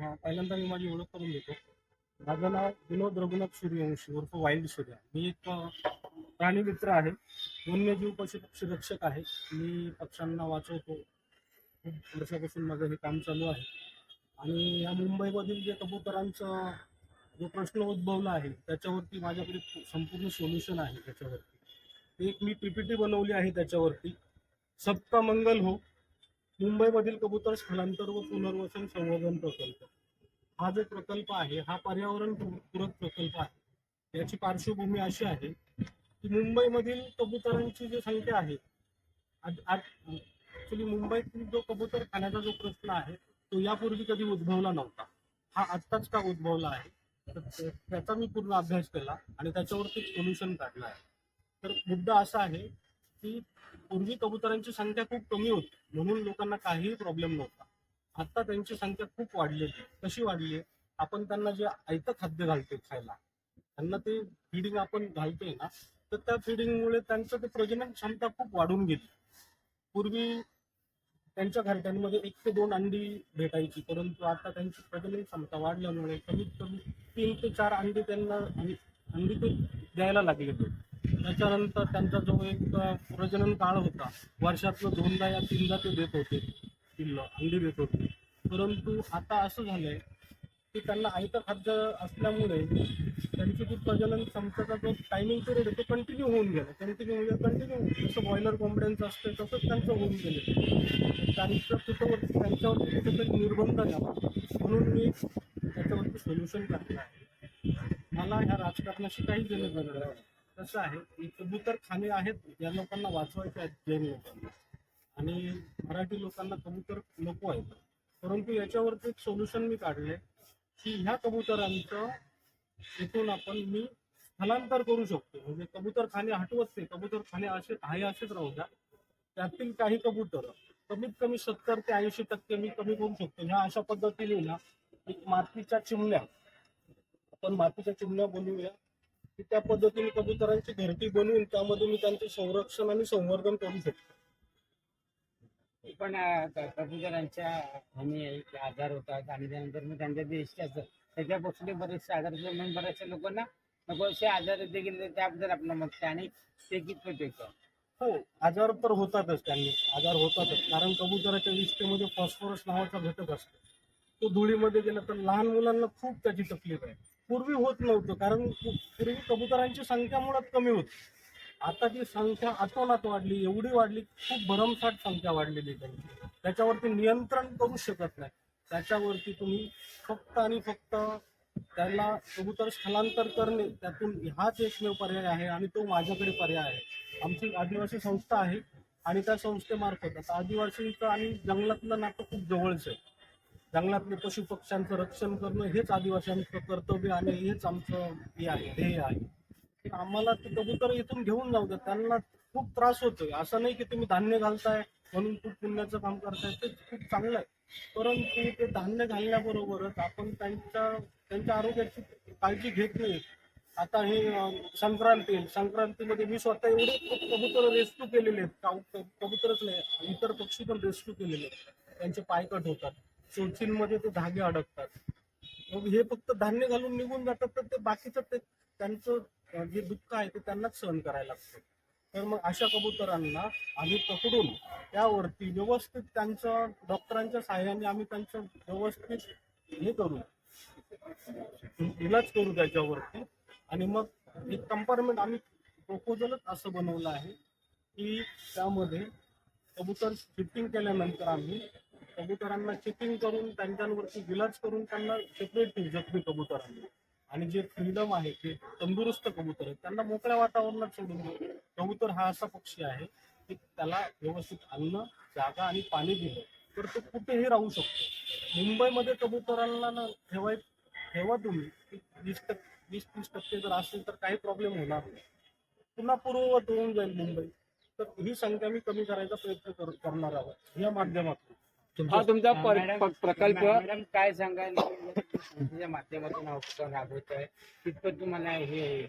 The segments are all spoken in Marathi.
हा, पहिल्यांदा मी माझी ओळख करून देतो. माझं नाव विनोद रघुनाथ सूर्यवंशी उर्फ वाईल्ड सूर्य. मी एक प्राणी मित्र आहे. वन्यजीव पशु पक्षी रक्षक आहे. मी पक्ष्यांना वाचवतो. खूप वर्षापासून माझं हे काम चालू आहे. आणि या मुंबईमधील जे कबुतरांचं जो प्रश्न उद्भवला आहे त्याच्यावरती माझ्याकडे संपूर्ण सोल्युशन आहे त्याच्यावरती. एक मी पीपीटी बनवली आहे त्याच्यावरती. सबका मंगल हो मुंबईमधील कबूतर स्थलांतर व पुनर्वसन संवर्धन प्रकल्प. हा जो प्रकल्प आहे हा पर्यावरण पूरक प्रकल्प आहे. याची पार्श्वभूमी अशी आहे की मुंबईमधील कबुतरांची जी संख्या आहे ऍक्च्युली मुंबईतील जो कबूतर खाण्याचा जो प्रश्न आहे तो यापूर्वी कधी उद्भवला नव्हता. हा आत्ताच का उद्भवला आहे? तर त्याचा मी पूर्ण अभ्यास केला आणि त्याच्यावरती सोल्युशन काढलं आहे. तर मुद्दा असा आहे की पूर्वी कबुतरांची संख्या खूप कमी होती. म्हणून लोकांना काहीही प्रॉब्लेम नव्हता. आता त्यांची संख्या खूप वाढलेली आहे. कशी वाढली आहे? आपण त्यांना जे आयतं खाद्य घालतोय खायला त्यांना ते फिडिंग आपण घालतोय ना तर त्या फिडिंगमुळे त्यांचं ते प्रजनन क्षमता खूप वाढून गेली. पूर्वी त्यांच्या घरट्यांमध्ये एक ते दोन अंडी भेटायची परंतु आता त्यांची प्रजनन क्षमता वाढल्यामुळे कमीत कमी तीन ते चार अंडी त्यांना अंडी ते द्यायला लागले होते त्याच्यानंतर त्यांचा जो एक प्रजनन काळ होता वर्षातनं दोनदा या तीनदा ते देत होते पिल्लं अंडी देत होते. परंतु आता असं झालंय की त्यांना आयतर खाद्य असल्यामुळे त्यांची जी प्रजनन क्षमताचा जो टायमिंग पिरियड आहे तो कंटिन्यू होऊन गेला. कंटिन्यू म्हणजे कंटिन्यू जसं बॉयलर कोंबड्यांचं असतं तसंच त्यांचं होऊन गेलं. त्यांचं तिथं त्यांच्यावरती कुठेतरी निर्बंध द्यावा म्हणून मी त्याच्यावरती सोल्युशन करणार आहे. मला ह्या राजकारणाशी काही देणं घेणं आहे कसं आहे की कबूतर खाणे आहेत या लोकांना वाचवायचे आहेत जैन लोकांना. आणि मराठी लोकांना कबूतर नको आहेत. परंतु याच्यावरती एक सोल्युशन मी काढले की ह्या कबुतरांचं इथून आपण मी स्थलांतर करू शकतो. म्हणजे कबूतर खाणे हटवत नाही कबूतर खाणे असे आहे असेच राहू द्या. त्यातील काही कबूतर कमीत कमी सत्तर ते ऐंशी टक्के मी कमी करू शकतो. ह्या अशा पद्धतीने ना एक मातीच्या चिमण्या आपण मातीच्या चिमण्या बनवूया. त्या पद्धतीने कबुतरांची घरटी बनवून त्यामध्ये मी त्यांचे संरक्षण आणि संवर्धन करू शकतो. पण कबुतरांच्या एक आजार होतात आणि त्यानंतर मग त्यांच्या देशच्या त्याच्यापासून बरेचसे आजार. म्हणून बऱ्याचशा लोकांना नको असे आजार देखील त्याबद्दल आपलं मत आणि ते कितपत हो आजार तर होतातच त्यांनी. आजार होतातच. कारण कबुतराच्या विष्ठेमध्ये फॉस्फरस नावाचा घटक असतो. तो धुळीमध्ये गेला तर लहान मुलांना खूप त्याची तकलीफ आहे. पूर्वी होत नव्हतं कारण पूर्वी कबुतरांची संख्या मुळात कमी होती. आता ती संख्या अतोनात वाढली एवढी वाढली खूप भरमसाठ संख्या वाढलेली त्यांची. त्याच्यावरती नियंत्रण करू शकत नाही. त्याच्यावरती तुम्ही फक्त आणि फक्त त्याला कबूतर स्थलांतर करणे त्यातून हाच एकमेव पर्याय आहे आणि तो माझ्याकडे पर्याय आहे. आमची आदिवासी संस्था आहे आणि त्या संस्थेमार्फत आता आदिवासींचं आणि जंगलातलं नातं खूप जवळचं आहे. जंगलातले पशु पक्ष्यांचं रक्षण करणं हेच आदिवासींचं कर्तव्य आणि हेच आमचं हे आहे ध्येय आहे. आम्हाला ते कबूतर इथून घेऊन जाऊ द्या त्यांना खूप त्रास होतोय. असं नाही की तुम्ही धान्य घालताय म्हणून खूप पुण्याचं काम करताय ते खूप चांगलं आहे. परंतु ते धान्य घालण्याबरोबरच आपण त्यांच्या त्यांच्या आरोग्याची काळजी घेत नाही. आता हे संक्रांती संक्रांतीमध्ये मी स्वतः एवढे कबूतर रेस्क्यू केलेले आहेत. कबूतरच नाही इतर पक्षी पण रेस्क्यू केलेले आहेत. त्यांचे पायकट होतात. चोचींमध्ये ते धागे अडकतात. मग हे फक्त धान्य घालून निघून जातात तर ते बाकीचं ते त्यांचं जे दुःख आहे ते त्यांनाच सहन करायला लागतं. तर मग अशा कबुतरांना आम्ही पकडून त्यावरती व्यवस्थित त्यांच्या डॉक्टरांच्या सहाय्याने आम्ही त्यांचं व्यवस्थित हे करू. इलाज करू त्याच्यावरती. आणि मग एक कंपार्टमेंट आम्ही प्रपोजलच असं बनवलं आहे की त्यामध्ये कबूतर फिटिंग केल्यानंतर आम्ही कबुतरांना चिपिंग करून त्यांच्यावरती इलाज करून त्यांना सेपरेट ठेवू जखमी कबुतरांना. आणि जे फ्रीडम आहे ते तंदुरुस्त कबूतर आहेत त्यांना मोकळ्या वातावरणात सोडून देऊ. कबूतर हा असा पक्षी आहे की त्याला व्यवस्थित अन्न जागा आणि पाणी दिलं तर तो कुठेही राहू शकतो. मुंबईमध्ये कबुतरांना ना ठेवाय ठेवा तुम्ही. की वीस टक्के वीस तीस टक्के जर असेल तर काही प्रॉब्लेम होणार नाही. पुन्हा पूर्ववत होऊन जाईल मुंबई. तर ही संख्या मी कमी करायचा प्रयत्न कर- करणार आहोत. या माध्यमातून. हा तुमचा पर- मॅडम- प- प्रकल्प मॅडम काय सांगाल? संस्थेच्या माध्यमातून हा उपक्रम राबवत आहे कितपत तुम्हाला हे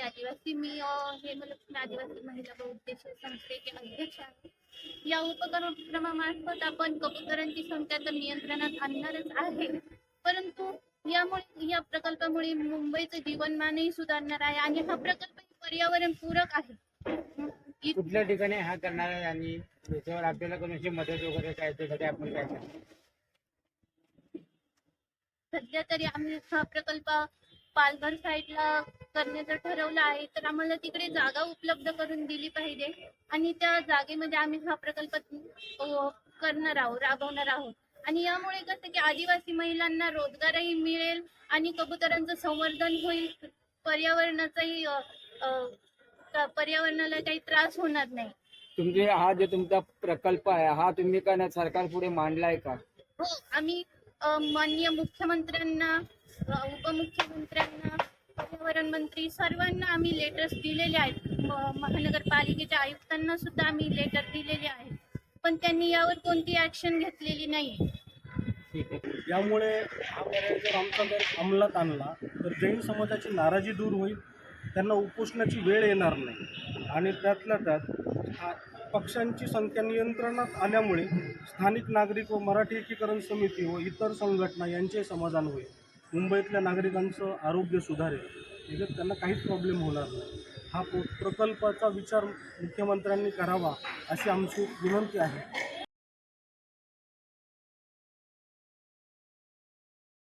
आदिवासी मी अ, हेमलक्ष्मी आदिवासी महिला बहुउद्देशीय संस्थेचे अध्यक्ष आहे. या उपक्रमामार्फत आपण कबुतरांची संख्या तर नियंत्रणात आणणारच आहे. परंतु यामुळे या प्रकल्पामुळे मुंबईचं जीवनमानही सुधारणार आहे आणि हा प्रकल्प पर्यावरण पूरक आहे. इ- कुठल्या ठिकाणी हा करणार आहे आणि त्याच्यावर आपल्याला कोणाची मदत वगैरे काय त्यासाठी आपण काय सध्या तरी आम्ही हा प्रकल्प पालघर साईडला करण्याचं ठरवलं आहे. तर आम्हाला तिकडे जागा उपलब्ध करून दिली पाहिजे. आणि त्या जागेमध्ये आम्ही हा प्रकल्प करणार आहोत राबवणार आहोत. आणि यामुळे कसं की आदिवासी महिलांना रोजगारही मिळेल आणि कबुतरांचं संवर्धन होईल. पर्यावरणाचाही पर्यावरणाला काही त्रास होणार नाही. तुमचे हा जो तुमचा प्रकल्प आहे हा तुम्ही काय ना सरकार पुढे मांडलाय का? हो आम्ही अ, माननीय मुख्यमंत्र्यांना अ, उपमुख्यमंत्र्यांना पर्यावरण मंत्री सर्वांना आम्ही लेटर्स दिलेले आहेत. म- महानगरपालिकेच्या आयुक्तांना सुद्धा आम्ही लेटर दिलेले आहेत. पण त्यांनी यावर कोणती ऍक्शन घेतलेली नाही ठीक आहे. यामुळे हा पर्याय जर आमचा जर अंमलात आणला तर जैन समाजाची नाराजी दूर होईल त्यांना उपोषणाची वेळ येणार नाही. आणि त्यातल्या त्यात पक्षांची संख्या नियंत्रणात आल्यामुळे स्थानिक नागरिक व मराठी एकीकरण समिती व इतर संघटना यांचे समाधान होईल. मुंबईतल्या नागरिकांचं आरोग्य सुधारेल. याच्यात त्यांना काहीच प्रॉब्लेम होणार नाही. हा प्रकल्पाचा विचार मुख्यमंत्र्यांनी करावा अशी आमची विनंती आहे.